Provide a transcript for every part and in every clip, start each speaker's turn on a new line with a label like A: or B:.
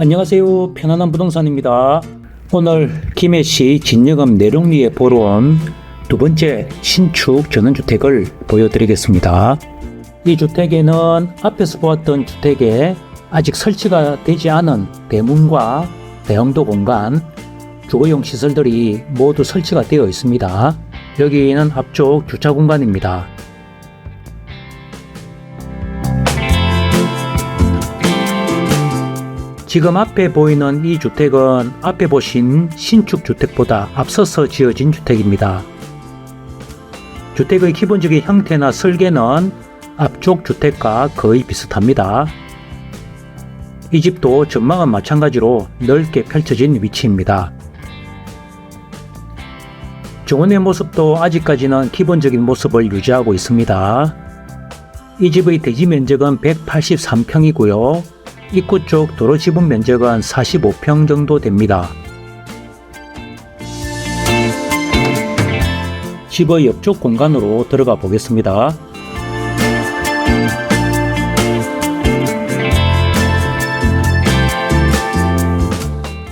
A: 안녕하세요. 편안한 부동산입니다. 오늘 김해시 진여금 내룡리에 보러 온 두 번째 신축 전원주택을 보여드리겠습니다. 이 주택에는 앞에서 보았던 주택에 아직 설치가 되지 않은 대문과 대형도 공간, 주거용 시설들이 모두 설치가 되어 있습니다. 여기는 앞쪽 주차 공간입니다. 지금 앞에 보이는 이 주택은 앞에 보신 신축 주택보다 앞서서 지어진 주택입니다. 주택의 기본적인 형태나 설계는 앞쪽 주택과 거의 비슷합니다. 이 집도 전망은 마찬가지로 넓게 펼쳐진 위치입니다. 정원의 모습도 아직까지는 기본적인 모습을 유지하고 있습니다. 이 집의 대지 면적은 183평이고요. 입구 쪽 도로 지분 면적은 45평 정도 됩니다. 집의 옆쪽 공간으로 들어가 보겠습니다.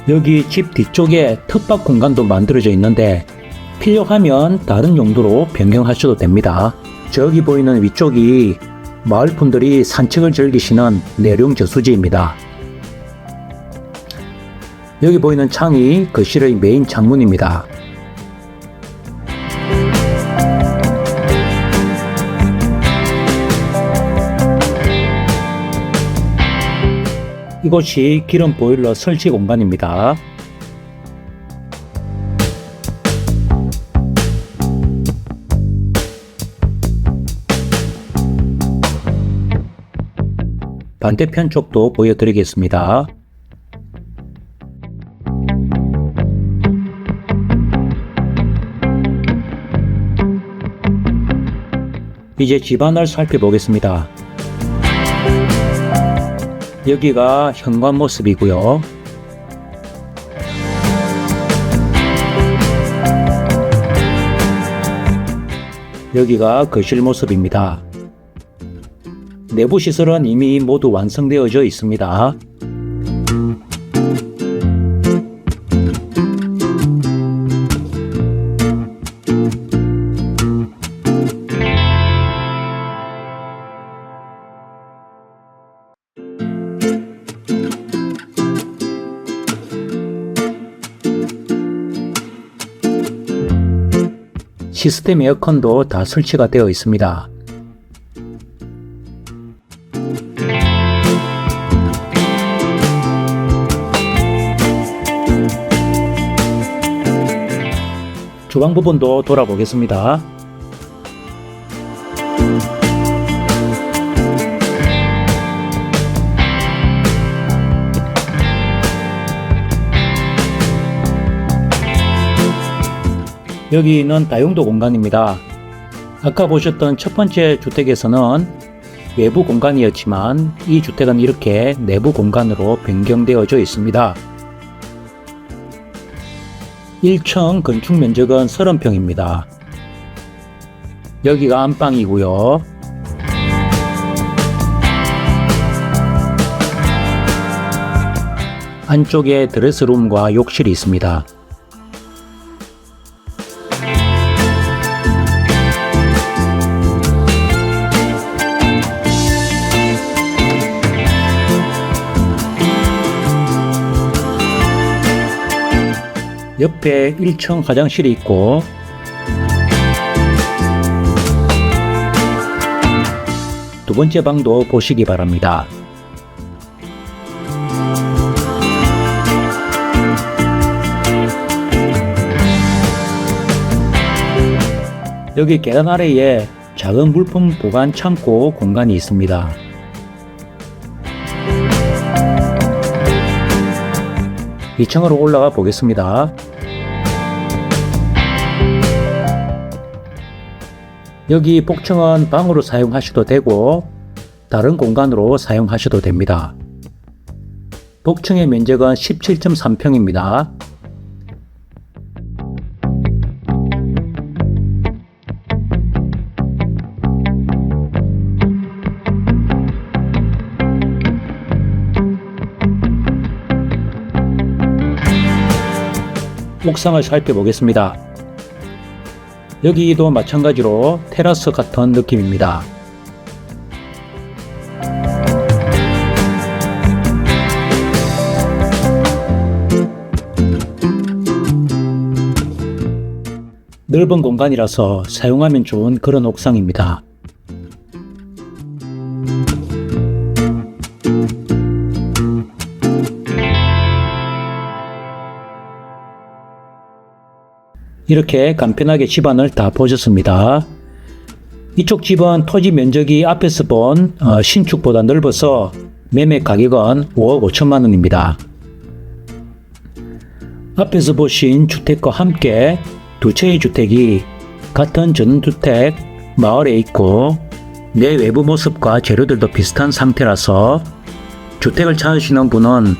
A: 여기 집 뒤쪽에 텃밭 공간도 만들어져 있는데 필요하면 다른 용도로 변경하셔도 됩니다. 저기 보이는 위쪽이 마을 분들이 산책을 즐기시는 내룡 저수지입니다. 여기 보이는 창이 거실의 메인 창문입니다. 이곳이 기름 보일러 설치 공간입니다. 반대편 쪽도 보여드리겠습니다. 이제 집안을 살펴보겠습니다. 여기가 현관 모습이고요. 여기가 거실 모습입니다. 내부 시설은 이미 모두 완성되어져 있습니다. 시스템 에어컨도 다 설치가 되어 있습니다. 주방 부분도 돌아보겠습니다. 여기는 다용도 공간입니다. 아까 보셨던 첫 번째 주택에서는 외부 공간이었지만 이 주택은 이렇게 내부 공간으로 변경되어져 있습니다. 1층 건축 면적은 30평입니다. 여기가 안방이고요. 안쪽에 드레스룸과 욕실이 있습니다. 옆에 1층 화장실이 있고 두 번째 방도 보시기 바랍니다. 여기 계단 아래에 작은 물품 보관 창고 공간이 있습니다. 이층으로 올라가 보겠습니다. 여기 복층은 방으로 사용하셔도 되고 다른 공간으로 사용하셔도 됩니다. 복층의 면적은 17.3평입니다. 옥상을 살펴보겠습니다. 여기도 마찬가지로 테라스 같은 느낌입니다. 넓은 공간이라서 사용하면 좋은 그런 옥상입니다. 이렇게 간편하게 집안을 다 보셨습니다. 이쪽 집은 토지 면적이 앞에서 본 어, 신축보다 넓어서 매매 가격은 5억 5천만 원입니다. 앞에서 보신 주택과 함께 두 채의 주택이 같은 전원주택 마을에 있고 내 외부 모습과 재료들도 비슷한 상태라서 주택을 찾으시는 분은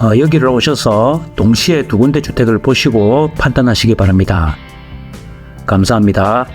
A: 어, 여기를 오셔서 동시에 두 군데 주택을 보시고 판단하시기 바랍니다. 감사합니다.